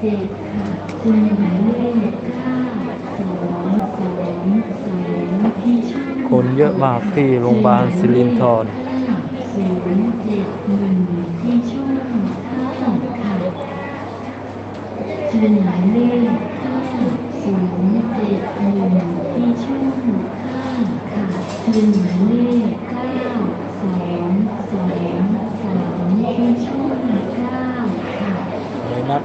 เจ็ดค่ะคือหมายเลขเก้าสองสองสองที่ช่องคนเยอะมากที่โรงพยาบาลสิรินธร ศูนย์เจ็ดหนึ่งที่ช่องห้าค่ะคือหมายเลขเก้าศูนย์เจ็ดหนึ่งที่ช่องห้าค่ะคือหมายเลขเก้าสองสองสามที่ช่องเก้าค่ะอะไรนัด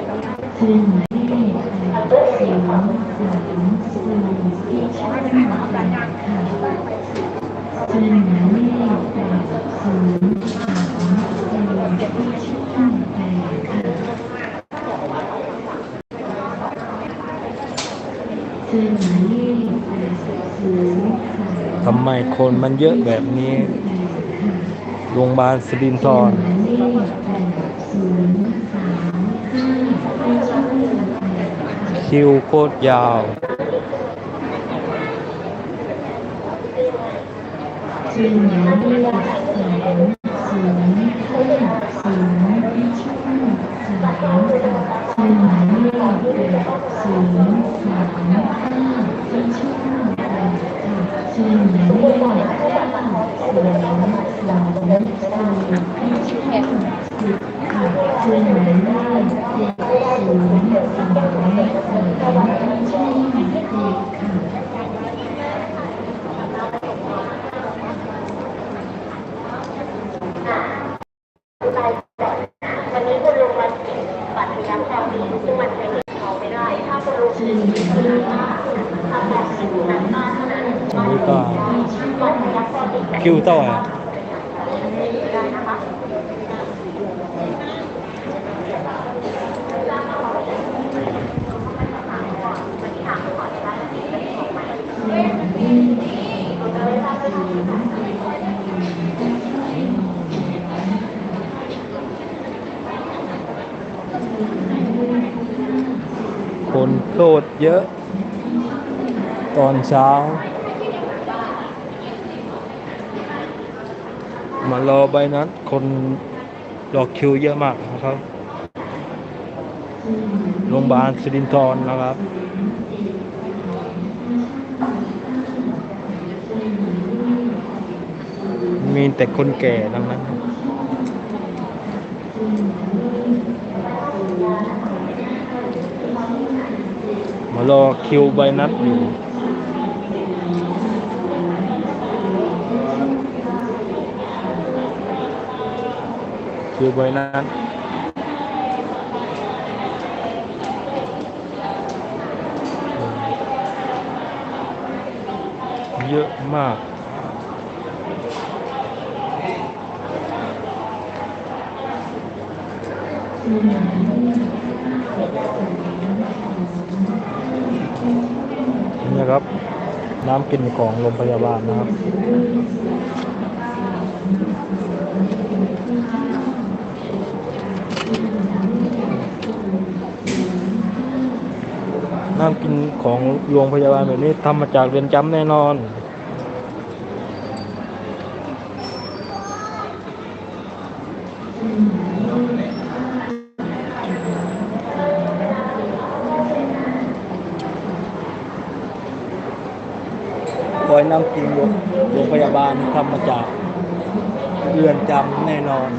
คือ หมายเลขศูนย์สามศูนย์ที่ช่องแปดค่ะคือหมายเลขแปดศูนย์สามศูนย์ที่ช่องแปดค่ะคือหมายเลขแปดศูนย์สามทำไมคนมันเยอะแบบนี้ โรงพยาบาลสิรินธรหมายเลขแปดศูนย์ คิวโคตรยาวคือหมายเลขสามศูนย์ห้าศูนย์ที่ช่องสามค่ะคือหมายเลขแปดศูนย์สามห้าที่ช่องแปดค่ะคือหมายเลขเก้าสองสองสี่ที่ช่องสิบค่ะคือหมายเลขเจ็ดศูนย์สองสามที่ช่องเจ็ดค่ะ วันนี้คุณลุงมาติดบัตรพยาแพทย์ซึ่งมันใช้เงินเขาไม่ได้ ถ้าคุณลุง คือหมายเลข ทำแบบสิบนัดบ้านเท่านั้น อันนี้ก็ บัตรพยาแพ กิวโต้คะคนโคตรเยอะ ตอนเช้า มารอใบนัดคนรอคิวเยอะมากนะครับโรงพยาบาลสิรินธรนะครับมีแต่คนแก่ทั้งนั้นมารอคิวใบนัดอยู่ คิวใบนัดเยอะมากนี่ครับ น้ำกินของโรงพยาบาลนะครับ น้ำกินของโรงพยาบาลแบบนี้ทำมาจากเรือนจำแน่นอน คอยน้ำกินโรงโรงพยาบาลทำมาจากเรือนจำแน่นอน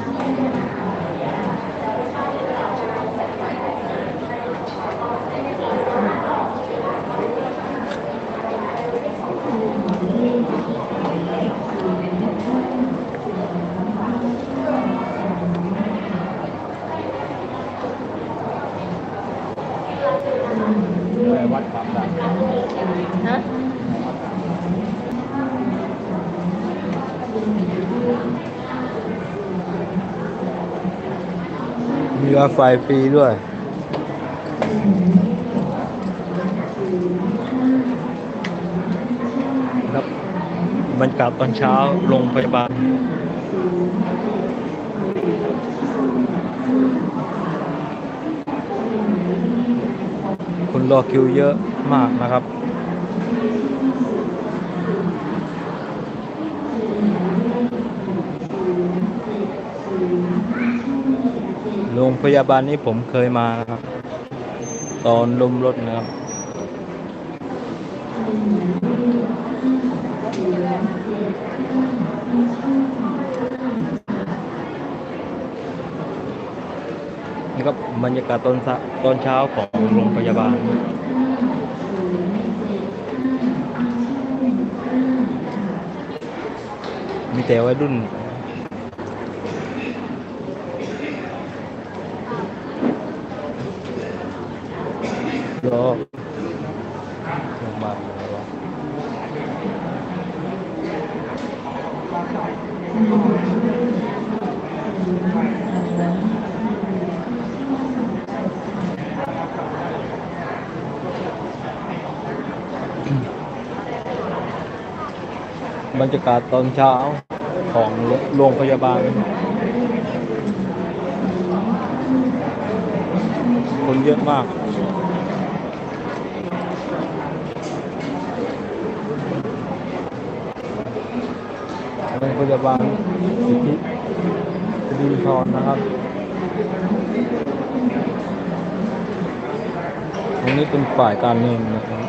วัดความดัน ฮะ มีไวไฟฟรีด้วย ครับบรรยากาศตอนเช้าโรงพยาบาลคนรอคิวเยอะมากนะครับ โรงพยาบาลนี้ผมเคยมาครับ ตอนลมรถนะครับ นี่ก็บบรรยากาศตอนตอนเช้าของโรงพยาบาลมีแต่วัยรุ่น รอ โรงพยาบาลรอบบรรยากาศตอนเช้าของโรงพยาบาล คนเยอะมาก โรงพยาบาลสิทธิสิรินทรนะครับตรงนี้เป็นฝ่ายการเงินนะครับ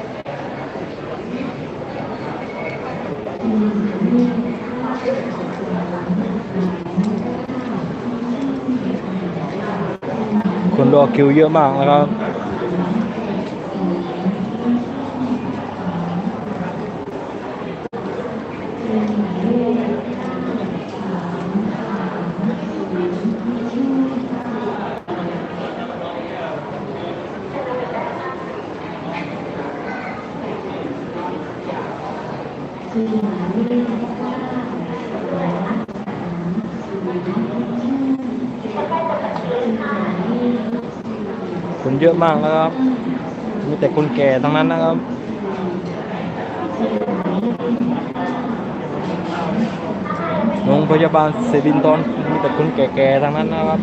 คนรอคิวเยอะมากนะครับ คนเยอะมากนะครับ มีแต่คนแก่ทั้งนั้นนะครับโรงพยาบาลเซบินทอนมีแต่คนแก่ๆทั้งนั้นนะครับ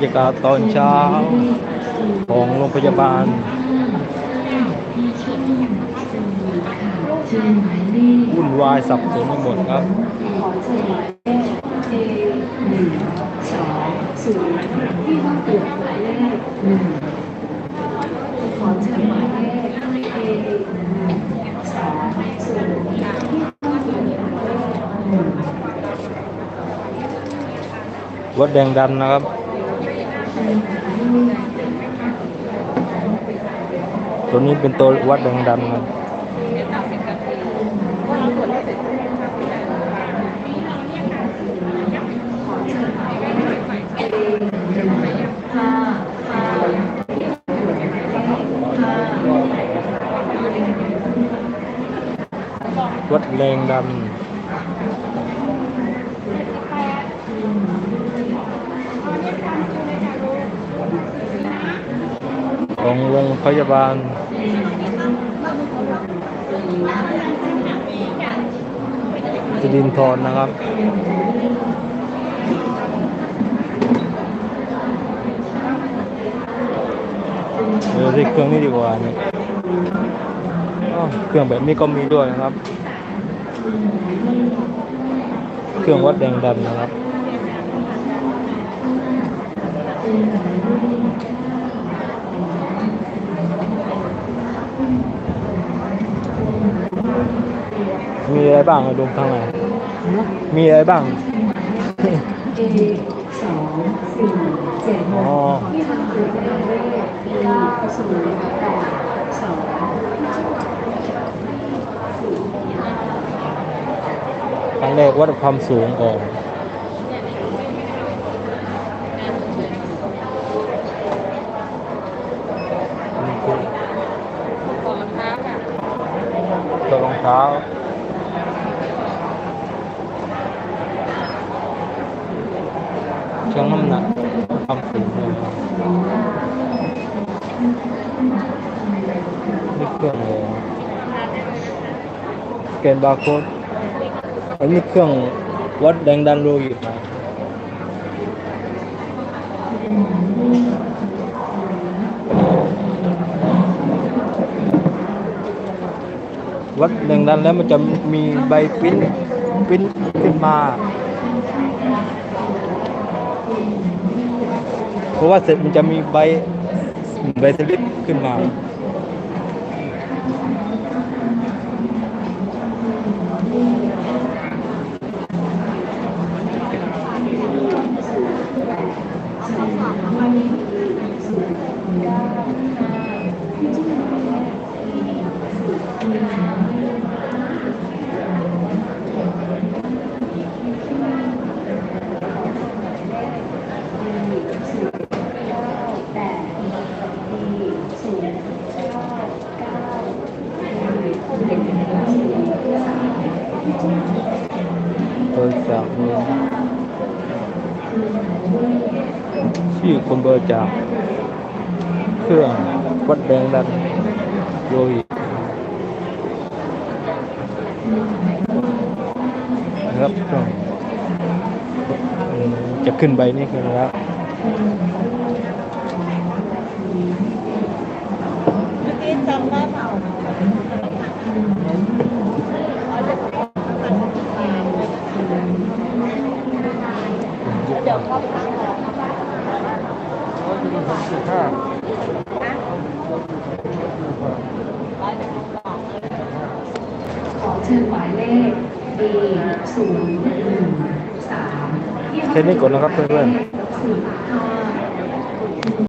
รรยากาศตอนเช้า ของโรงพยาบาลวุ่นวายสับสนไปหมดครับขอเชิญหมายเลข A หนึ่งสองศูนย์ที่ห้องตรวจหมายเอสองศูนย์วัดแดงดันนะครับ ตัวนี้เป็นตัววัดแดงดันนะวัดแรงดัน ของโรงพยาบาลสิรินทรนะครับ เดี๋ยวที่เครื่องนี้ดีกว่านี่เครื่องแบบนี้ก็มีด้วยนะครับ เครื่องวัดแรงดันนะครับ มีอะไรบ้างอะดูข้างในมีอะไรบ้าง A สองสี่เจ็ดอ๋อที่ห้องตรวจหมายเลข B ศูนย์แปดสองครั้งแรกวัดความสูงก่อนนี่คือ ตัวรองเท้าชั่งน้ำหนักความสูงด้วยนะครับ เครื่องอะไรวะสแกนบาร์โค้ดอันนี้เครื่องวัดดันโลหิตนะวัดแรงดันแล้วมันจะมีใบปิ้นปิ้นขึ้นมา เพราะว่าเสร็จมันจะมีใบใบสลิปขึ้นมาบริจาคเงิน ชื่อคนเบอริจาคเครื่องวัดแรงดันโลหิตนะ ครับเมื่องอืมจะขึ้นใบนี้ขึ้นแล้วขอเชิญหมายเลข B ศูนย์หนึ่งสามแค่นี้ก่อนนะครับเพื่อนๆ